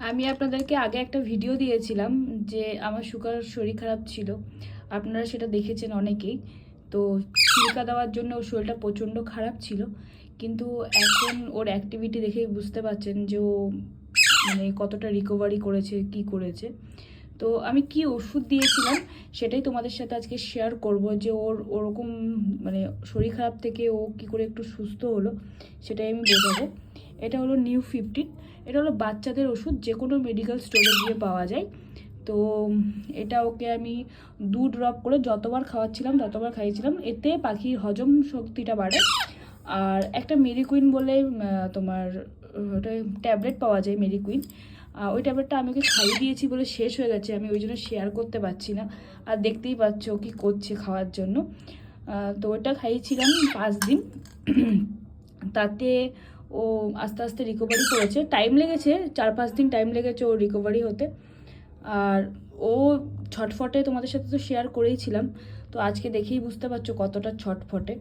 আমি আপনাদেরকে আগে একটা ভিডিও দিয়েছিলাম যে আমার সুগার শরীর খারাপ ছিল। আপনারা সেটা দেখেছেন অনেকেই। তো ছিলকা দেওয়ার জন্য ওর শরীরটা প্রচণ্ড খারাপ ছিল। কিন্তু এখন ওর অ্যাক্টিভিটি দেখেই বুঝতে পারছেন যে ও মানে কতটা রিকভারি করেছে, কি করেছে। তো আমি কি ওষুধ দিয়েছিলাম সেটাই তোমাদের সাথে আজকে শেয়ার করব যে ওর ওরকম মানে শরীর খারাপ থেকে ও কি করে একটু সুস্থ হলো, সেটাই আমি বোঝাবো। এটা হলো নিউ ফিফটিন এটা হলো বাচ্চাদের ওষুধ যে কোনো মেডিকেল স্টোরে গিয়ে পাওয়া যায়। তো এটা ওকে আমি দু ড্রপ করে যতবার খাওয়াচ্ছিলাম ততবার খাইয়েছিলাম। এতে পাখির হজম শক্তিটা বাড়ে। আর একটা মেরিকুইন বলে তোমার ওটা ট্যাবলেট পাওয়া যায় মেরিকুইন আহ, ওই ট্যাবলেটটা আমি ওকে খাইয়ে দিয়েছি বলে শেষ হয়ে গেছে। আমি ওই জন্য শেয়ার করতে পারছি না। আর দেখতেই পাচ্ছ কী করছে খাওয়ার জন্য। তো ওটা খাইয়েছিলাম পাঁচ দিন। তাতে ও আস্তে আস্তে রিকভারি করেছে। টাইম লেগেছে, চার পাঁচ দিন টাইম লেগেছে ও রিকভারি হতে। আর ও ছটফটে তোমাদের সাথে তো শেয়ার করেইছিলাম। তো আজকে দেখেই বুঝতে পারছ কতটা ছটফটে।